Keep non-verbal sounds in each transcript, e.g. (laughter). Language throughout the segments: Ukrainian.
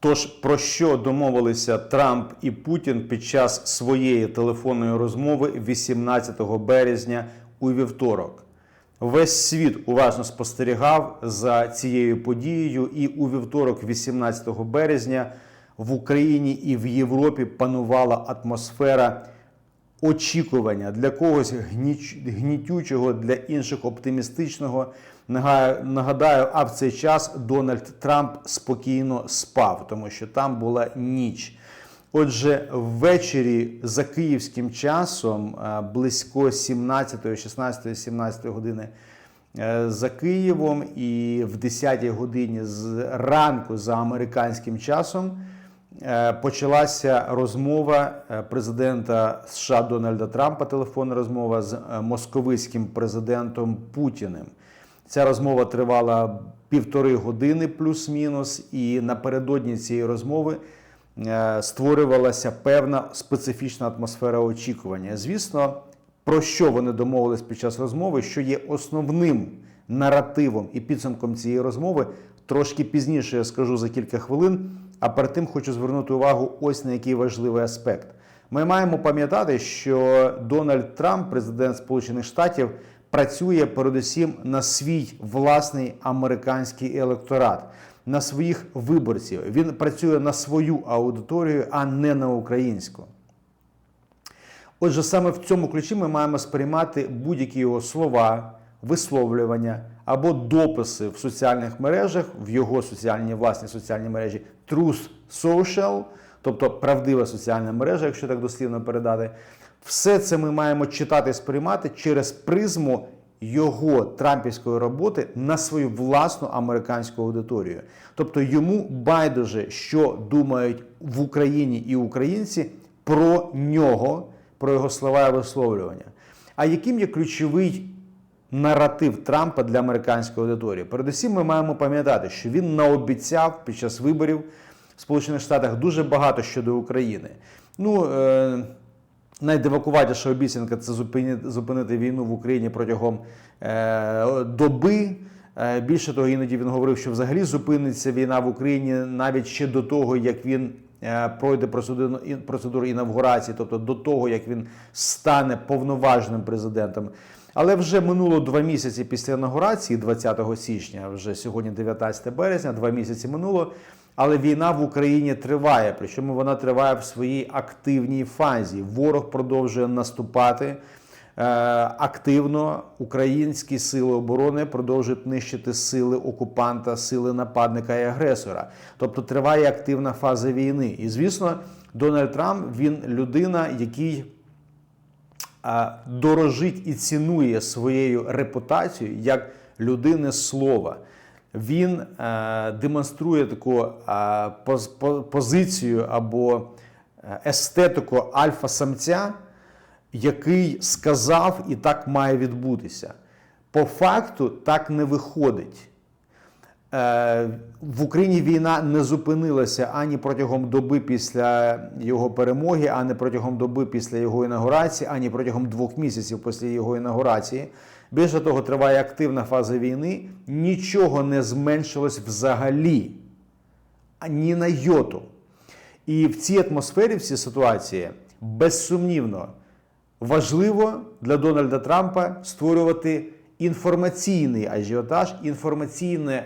Тож про що домовилися Трамп і Путін під час своєї телефонної розмови 18 березня у вівторок? Весь світ уважно спостерігав за цією подією, і у вівторок, 18 березня, в Україні і в Європі панувала атмосфера очікування для когось гнітючого, для інших оптимістичного. Нага- Нагадаю, а в цей час Дональд Трамп спокійно спав, тому що там була ніч. Отже, ввечері за київським часом, е, близько 17, 16, 17 години е, за Києвом, і в 10 годині з ранку за американським часом е, почалася розмова президента США Дональда Трампа, телефонна розмова з московицьким президентом Путіним. Ця розмова тривала півтори години плюс-мінус, і напередодні цієї розмови е, створювалася певна специфічна атмосфера очікування. Звісно, про що вони домовились під час розмови, що є основним наративом і підсумком цієї розмови, трошки пізніше я скажу за кілька хвилин. А перед тим хочу звернути увагу ось на який важливий аспект. Ми маємо пам'ятати, що Дональд Трамп, президент Сполучених Штатів, працює передусім на свій власний американський електорат, на своїх виборців. Він працює на свою аудиторію, а не на українську. Отже, саме в цьому ключі ми маємо сприймати будь-які його слова, висловлювання або дописи в соціальних мережах, в його соціальній власній соціальній мережі Truth Social, тобто правдива соціальна мережа, якщо так дослівно передати. Все це ми маємо читати і сприймати через призму його трампівської роботи на свою власну американську аудиторію. Тобто йому байдуже, що думають в Україні і українці про нього, про його слова і висловлювання. А яким є ключовий наратив Трампа для американської аудиторії? Передусім, ми маємо пам'ятати, що він наобіцяв під час виборів Сполучених Штатах дуже багато щодо України. Ну, е, Найдивакуватіша обіцянка це зупинити, зупинити війну в Україні протягом е, доби. Е, більше того, іноді він говорив, що взагалі зупиниться війна в Україні навіть ще до того, як він е, пройде процедуру інавгурації, тобто до того, як він стане повноважним президентом. Але вже минуло два місяці після інаугурації, 20 січня, вже сьогодні 19 березня, два місяці минуло. Але війна в Україні триває, причому вона триває в своїй активній фазі. Ворог продовжує наступати е, активно. Українські сили оборони продовжують нищити сили окупанта, сили нападника і агресора. Тобто триває активна фаза війни. І звісно, Дональд Трамп він людина, який дорожить і цінує своєю репутацією як людини слова. Він е, демонструє таку е, поз- по- позицію або е, естетику альфа-самця, який сказав і так має відбутися. По факту так не виходить. В Україні війна не зупинилася ані протягом доби після його перемоги, ані протягом доби після його інаугурації, ані протягом двох місяців після його інаугурації. Більше того, триває активна фаза війни. Нічого не зменшилось взагалі, ані на йоту. І в цій атмосфері, в цій ситуації, безсумнівно, важливо для Дональда Трампа створювати інформаційний ажіотаж, інформаційну е,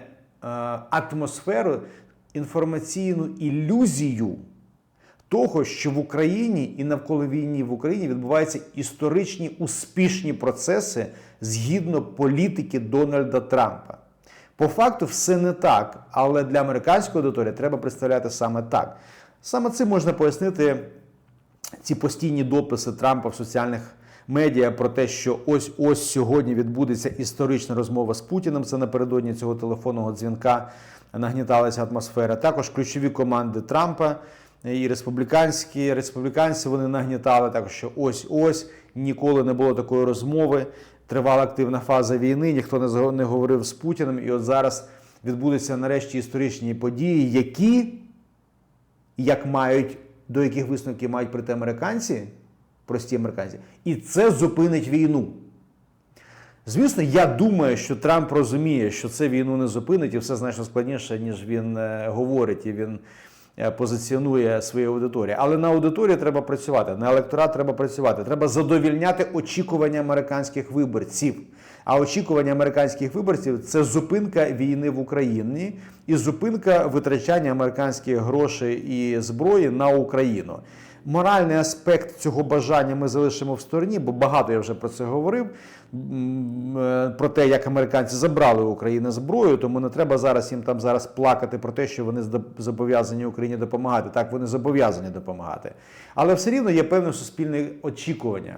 атмосферу, інформаційну ілюзію того, що в Україні і навколо війни в Україні відбуваються історичні успішні процеси згідно політики Дональда Трампа. По факту все не так, але для американської аудиторії треба представляти саме так. Саме цим можна пояснити ці постійні дописи Трампа в соціальних медіа про те, що ось ось сьогодні відбудеться історична розмова з Путіним. Це напередодні цього телефонного дзвінка нагніталася атмосфера. Також ключові команди Трампа і республіканські республіканці вони нагнітали також, що ось ось ніколи не було такої розмови. Тривала активна фаза війни, ніхто не говорив з Путіним. І от зараз відбудуться нарешті історичні події, які як мають, до яких висновків мають прийти американці, прості американці, і це зупинить війну. Звісно, я думаю, що Трамп розуміє, що це війну не зупинить, і все значно складніше, ніж він е, говорить. І він позиціонує свою аудиторію. Але на аудиторію треба працювати, на електорат треба працювати. Треба задовільняти очікування американських виборців. А очікування американських виборців це зупинка війни в Україні і зупинка витрачання американських грошей і зброї на Україну. Моральний аспект цього бажання ми залишимо в стороні, бо багато я вже про це говорив. е, Про те, як американці забрали у України зброю, тому не треба зараз їм там зараз плакати про те, що вони зобов'язані Україні допомагати. Так, вони зобов'язані допомагати. Але все рівно є певне суспільне очікування.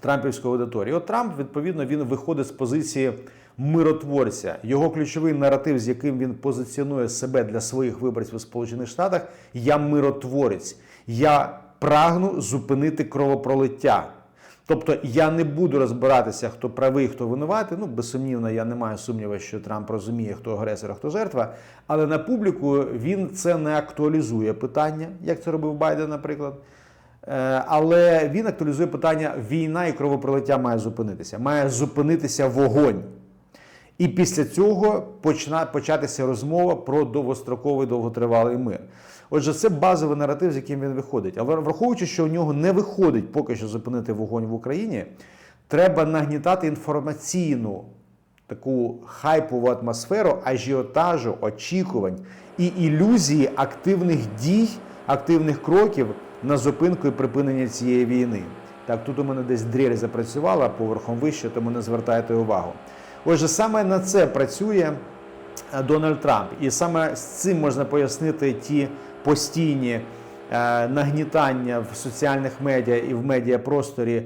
Трампівської аудиторії. От Трамп, відповідно, він виходить з позиції миротворця. Його ключовий наратив, з яким він позиціонує себе для своїх виборців у Сполучених Штатах, я миротворець. Я прагну зупинити кровопролиття. Тобто я не буду розбиратися, хто правий, хто винуватий. Ну, безсумнівно, я не маю сумніву, що Трамп розуміє, хто агресор, а хто жертва. Але на публіку він це не актуалізує питання, як це робив Байден, наприклад. Е, Але він актуалізує питання: війна і кровопролиття має зупинитися. Має зупинитися вогонь. І після цього почна початися розмова про довгостроковий довготривалий мир. Отже, це базовий наратив, з яким він виходить. Але враховуючи, що у нього не виходить поки що зупинити вогонь в Україні, треба нагнітати інформаційну таку хайпову атмосферу ажіотажу, очікувань і ілюзії активних дій, активних кроків на зупинку і припинення цієї війни. Так, тут у мене десь дрель запрацювала поверхом вище, тому не звертайте увагу. Отже, саме на це працює е, Дональд Трамп, і саме з цим можна пояснити ті постійні е, нагнітання в соціальних медіа і в медіапросторі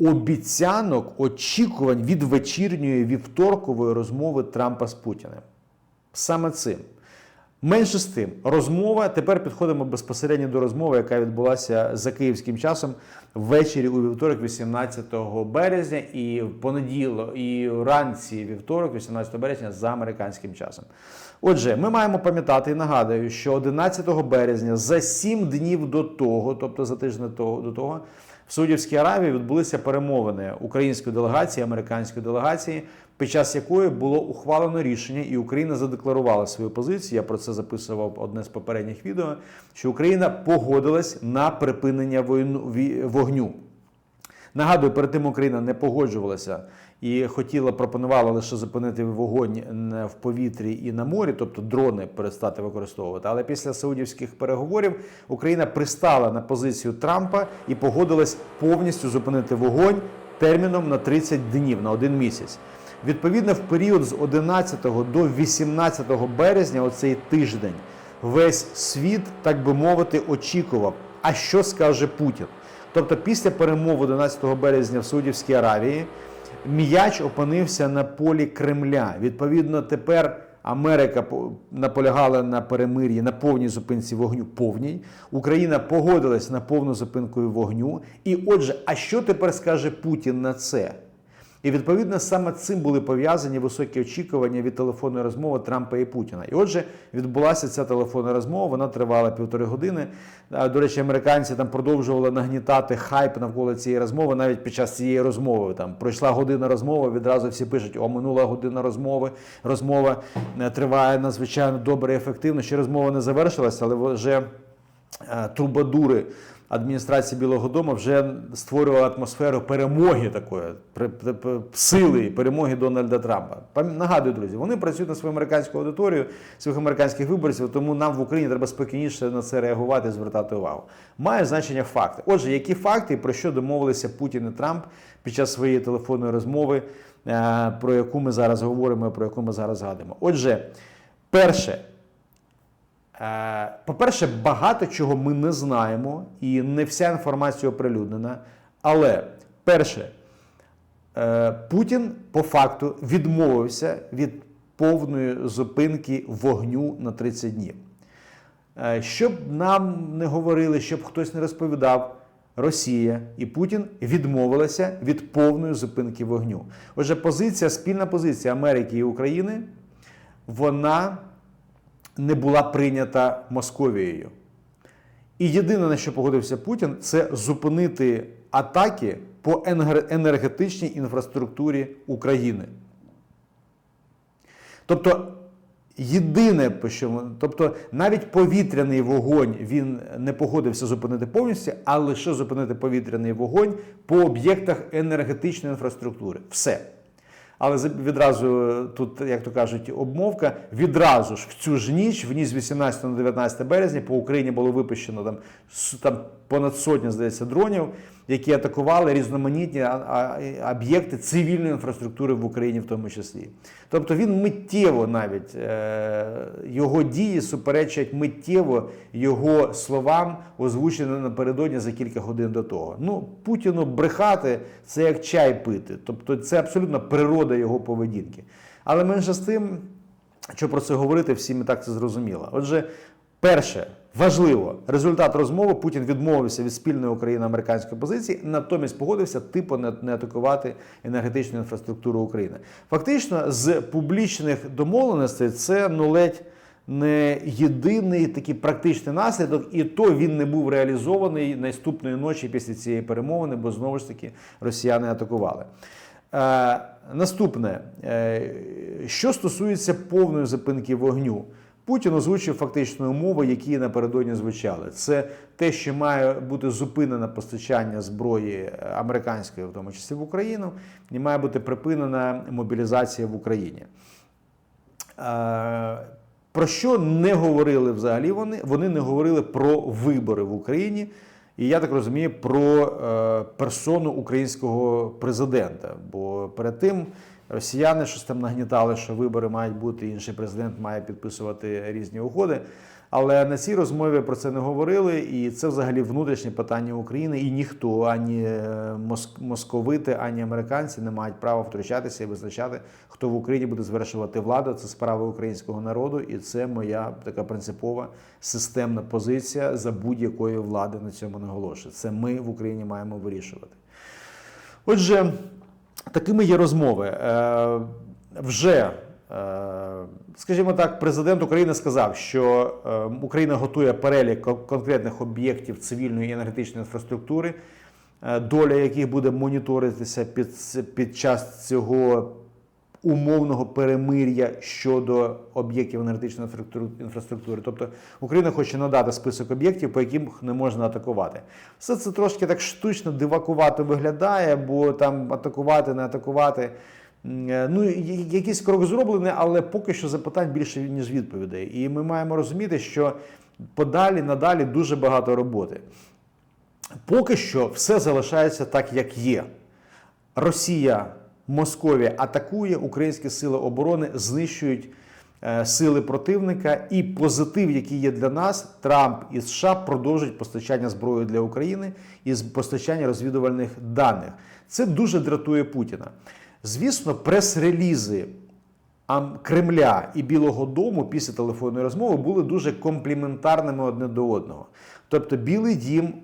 обіцянок, очікувань від вечірньої вівторкової розмови Трампа з Путіним. Саме цим. Менше з тим, розмова. Тепер підходимо безпосередньо до розмови, яка відбулася за київським часом ввечері у вівторок, 18 березня, і в понеділок, і вранці вівторок, 18 березня, за американським часом. Отже, ми маємо пам'ятати і нагадую, що 11 березня, за 7 днів до того, тобто за тиждень до того, в Саудівській Аравії відбулися перемовини української делегації, американської делегації, під час якої було ухвалено рішення, і Україна задекларувала свою позицію. Я про це записував одне з попередніх відео. Що Україна погодилась на припинення вогню. Нагадую, перед тим Україна не погоджувалася і хотіла, пропонувала лише зупинити вогонь в повітрі і на морі, тобто дрони перестати використовувати. Але після саудівських переговорів Україна пристала на позицію Трампа і погодилась повністю зупинити вогонь терміном на 30 днів на один місяць. Відповідно, в період з 11 до 18 березня, оцей тиждень, весь світ, так би мовити, очікував, а що скаже Путін. Тобто, після перемови 11 березня в Саудівській Аравії м'яч опинився на полі Кремля. Відповідно, тепер Америка по- наполягала на перемир'ї на повній зупинці вогню повній. Україна погодилась на повну зупинку вогню. І отже, а що тепер скаже Путін на це? І відповідно саме цим були пов'язані високі очікування від телефонної розмови Трампа і Путіна. І отже, відбулася ця телефонна розмова. Вона тривала півтори години. До речі, американці там продовжували нагнітати хайп навколо цієї розмови. Навіть під час цієї розмови там пройшла година розмови. Відразу всі пишуть: о, минула година розмови. Розмова е, триває надзвичайно добре і ефективно. Ще розмова не завершилася, але вже трубадури адміністрації Білого Дому вже створювала атмосферу перемоги такої, сили перемоги Дональда Трампа. Нагадую, друзі, вони працюють на свою американську аудиторію, своїх американських виборців, тому нам в Україні треба спокійніше на це реагувати і звертати увагу. Має значення факти. Отже, які факти про що домовилися Путін і Трамп під час своєї телефонної розмови, е, про яку ми зараз говоримо, про яку ми зараз згадуємо? Отже, перше. Е, По-перше, багато чого ми не знаємо, і не вся інформація оприлюднена. Але перше, е, Путін по факту відмовився від повної зупинки вогню на 30 днів. Е, Щоб нам не говорили, щоб хтось не розповідав, Росія і Путін відмовилися від повної зупинки вогню. Отже, позиція, спільна позиція Америки і України, вона не була прийнята Московією. І єдине, на що погодився Путін, це зупинити атаки по енергетичній інфраструктурі України. Тобто Єдине, тобто навіть повітряний вогонь він не погодився зупинити повністю, а лише зупинити повітряний вогонь по об'єктах енергетичної інфраструктури. Все. Але відразу е, тут, як то кажуть, обмовка. Відразу ж в цю ж ніч, в ніч з 18 на 19 березня, по Україні було випущено там, там понад сотня, здається, дронів, які атакували різноманітні об'єкти цивільної інфраструктури в Україні, в тому числі. Тобто він миттєво навіть е, його дії суперечать миттєво його словам, озвученим напередодні за кілька годин до того. Ну, Путіну брехати це як чай пити. Тобто це абсолютно природа його поведінки. Але менше з тим, що про це говорити, всім і так це зрозуміло. Отже, перше, важливо, результат розмови. Путін відмовився від спільної україно-американської позиції, натомість погодився типу не, атакувати енергетичну інфраструктуру України. Фактично, з публічних домовленостей це ну ледь не єдиний такий практичний наслідок, і то він не був реалізований наступної ночі після цієї перемовини, бо знову ж таки росіяни атакували. Е, наступне, е, що стосується повної зупинки вогню, Путін озвучив фактично умови, які напередодні звучали. Це те, що має бути зупинено постачання зброї американської, в тому числі в Україну, і має бути припинена мобілізація в Україні. Е, Про що не говорили взагалі вони? Вони не говорили про вибори в Україні. І я так розумію про е, персону українського президента. Бо перед тим росіяни щось там нагнітали, що вибори мають бути, інший президент має підписувати різні угоди. Але на цій розмові про це не говорили, і це взагалі внутрішнє питання України. І ніхто, ані е, моск- московити, ані американці не мають права втручатися і визначати, хто в Україні буде звершувати владу. Це справа українського народу, і це моя така принципова системна позиція за будь-якої влади на цьому наголошую. Це ми в Україні маємо вирішувати. Отже, такими є розмови. Е, вже, е, скажімо так, президент України сказав, що е, Україна готує перелік конкретних об'єктів цивільної і енергетичної інфраструктури, доля яких буде моніторитися під, під час цього умовного перемир'я щодо об'єктів енергетичної інфраструктури-. Тобто Україна хоче надати список об'єктів, по яким не можна атакувати. Все це трошки так штучно дивакувато виглядає, бо там атакувати, не атакувати. Е, Ну, якийсь крок зроблений, але поки що запитань більше, ніж відповідей. І ми маємо розуміти, що подалі надалі дуже багато роботи. Поки що все залишається так, як є. Росія, Московія атакує, українські сили оборони знищують е, сили противника, і позитив, який є для нас, Трамп і США продовжують постачання зброї для України і постачання розвідувальних даних. Це дуже дратує Путіна. Звісно, прес-релізи Кремля і Білого Дому після телефонної розмови були дуже компліментарними одне до одного. Тобто, Білий Дім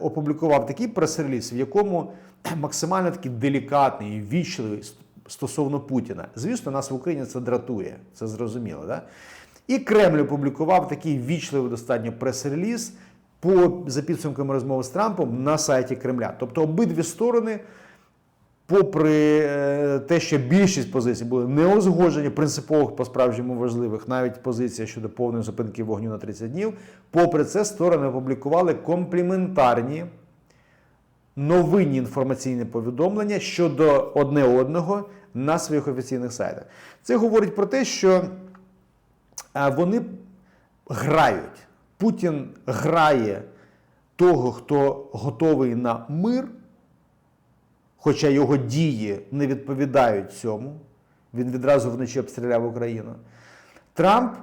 опублікував такий прес-реліз, в якому (clears throat) максимально такий делікатний і вічливий стосовно Путіна. Звісно, нас в Україні це дратує, це зрозуміло. Да? І Кремль опублікував такий вічливий достатньо прес-реліз по за підсумками розмови з Трампом на сайті Кремля. Тобто обидві сторони попри е, те, що більшість позицій були не узгоджені, принципових по-справжньому важливих, навіть позиція щодо повної зупинки вогню на 30 днів, попри це сторони опублікували компліментарні новинні інформаційні повідомлення щодо одне одного на своїх офіційних сайтах. Це говорить про те, що е, вони грають. Путін грає того, хто готовий на мир, хоча його дії не відповідають цьому. Він відразу вночі обстріляв Україну. Трамп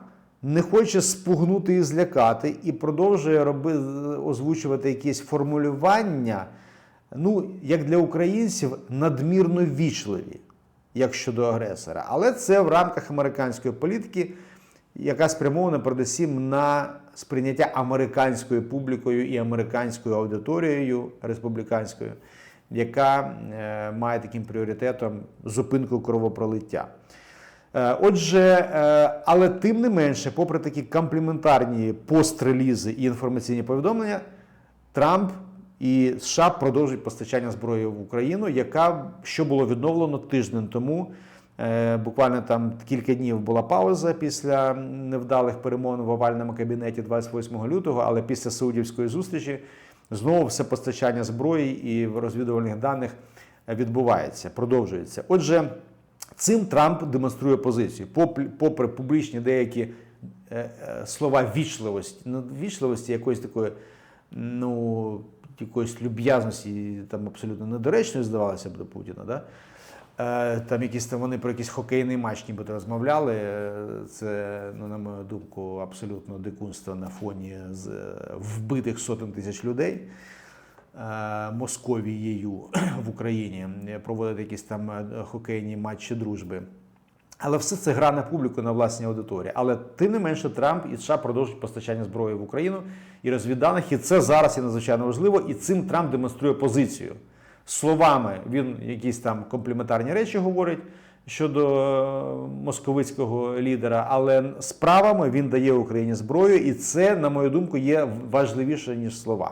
не хоче спугнути і злякати і продовжує роби, озвучувати якісь формулювання, ну, як для українців, надмірно вічливі, як щодо агресора. Але це в рамках американської політики, яка спрямована передусім на сприйняття американською публікою і американською аудиторією республіканською, яка е, має таким пріоритетом зупинку кровопролиття. Е, Отже, е, але тим не менше, попри такі компліментарні пострелізи і інформаційні повідомлення, Трамп і США продовжують постачання зброї в Україну, яка що було відновлено тиждень тому Буквально там кілька днів була пауза після невдалих перемовин в овальному кабінеті 28 лютого, але після саудівської зустрічі знову все постачання зброї і розвідувальних даних відбувається, продовжується. Отже, цим Трамп демонструє позицію, попри публічні деякі е, е, слова вічливості, ну, вічливості якоїсь такої, ну, якоїсь люб'язності, там абсолютно недоречною здавалося б до Путіна. Да? Е, Там якісь там вони про якийсь хокейний матч нібито розмовляли. Е, Це, ну, на мою думку, абсолютно дикунство на фоні з е, вбитих сотень тисяч людей. Московією (clears throat) в Україні проводити якісь там хокейні матчі дружби. Але все це гра на публіку на власній аудиторії. Але тим не менше Трамп і США продовжують постачання зброї в Україну і розвідданих. І це зараз є надзвичайно важливо. І цим Трамп демонструє позицію. Словами він якісь там компліментарні речі говорить щодо е, московицького лідера, але справами він дає Україні зброю, і це, на мою думку, є важливіше ніж слова.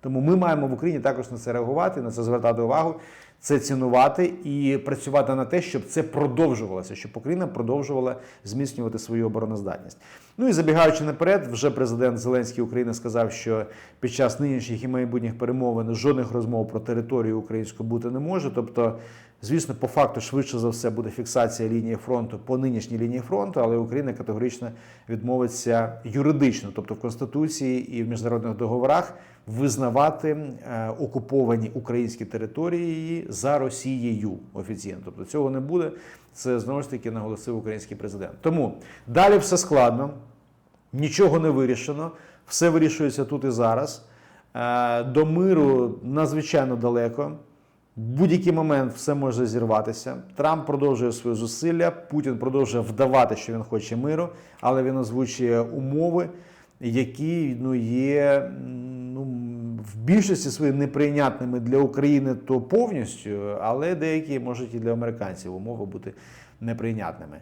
Тому ми маємо в Україні також на це реагувати, на це звертати увагу, це цінувати і працювати на те, щоб це продовжувалося, щоб Україна продовжувала зміцнювати свою обороноздатність. Ну і забігаючи наперед, вже президент Зеленський України сказав, що під час нинішніх і майбутніх перемовин жодних розмов про територію українську бути не може. Тобто, звісно, по факту швидше за все буде фіксація лінії фронту по нинішній лінії фронту, але Україна категорично відмовиться юридично, тобто в Конституції і в міжнародних договорах, визнавати е, окуповані українські території за Росією офіційно. Тобто цього не буде. Це знову ж таки наголосив український президент. Тому далі все складно, нічого не вирішено, все вирішується тут і зараз. Е, До миру надзвичайно далеко. Будь-який момент все може зірватися. Трамп продовжує свої зусилля. Путін продовжує вдавати, що він хоче миру, але він озвучує умови, які ну, є ну, в більшості свої неприйнятними для України то повністю, але деякі можуть і для американців умови бути неприйнятними.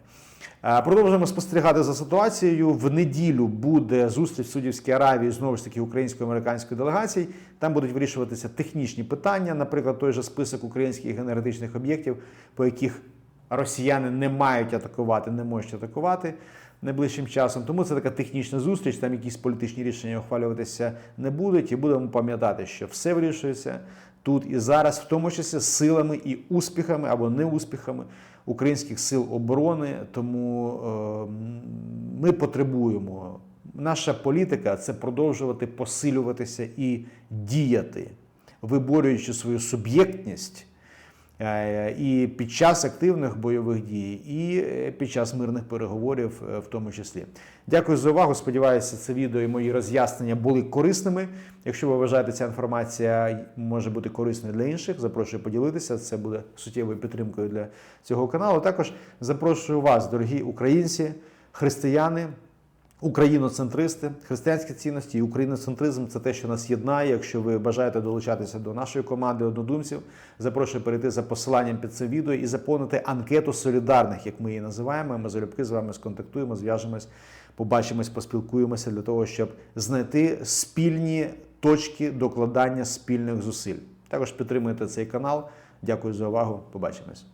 Е, Продовжуємо спостерігати за ситуацією. В неділю буде зустріч в Судівській Аравії знову ж таки українсько-американської делегації. Там будуть вирішуватися технічні питання, наприклад, той же список українських енергетичних об'єктів, по яких росіяни не мають атакувати, не можуть атакувати найближчим часом. Тому це така технічна зустріч. Там якісь політичні рішення ухвалюватися не будуть, і будемо пам'ятати, що все вирішується тут і зараз, в тому числі силами і успіхами або неуспіхами українських сил оборони. Тому е, ми потребуємо. Наша політика це продовжувати посилюватися і діяти, виборюючи свою суб'єктність і під час активних бойових дій, і е, під час мирних переговорів, е, в тому числі. Дякую за увагу. Сподіваюся, це відео і мої роз'яснення були корисними. Якщо ви вважаєте, ця інформація може бути корисною для інших, запрошую поділитися. Це буде суттєвою підтримкою для цього каналу. Також запрошую вас, дорогі українці, християни. Україноцентристи, християнські цінності і україноцентризм це те, що нас єднає. Якщо ви бажаєте долучатися до нашої команди однодумців, запрошую перейти за посиланням під це відео і заповнити анкету солідарних, як ми її називаємо. Ми залюбки з вами сконтактуємо, зв'яжемось, побачимось, поспілкуємося для того, щоб знайти спільні точки докладання спільних зусиль. Також підтримуйте цей канал. Дякую за увагу. Побачимось.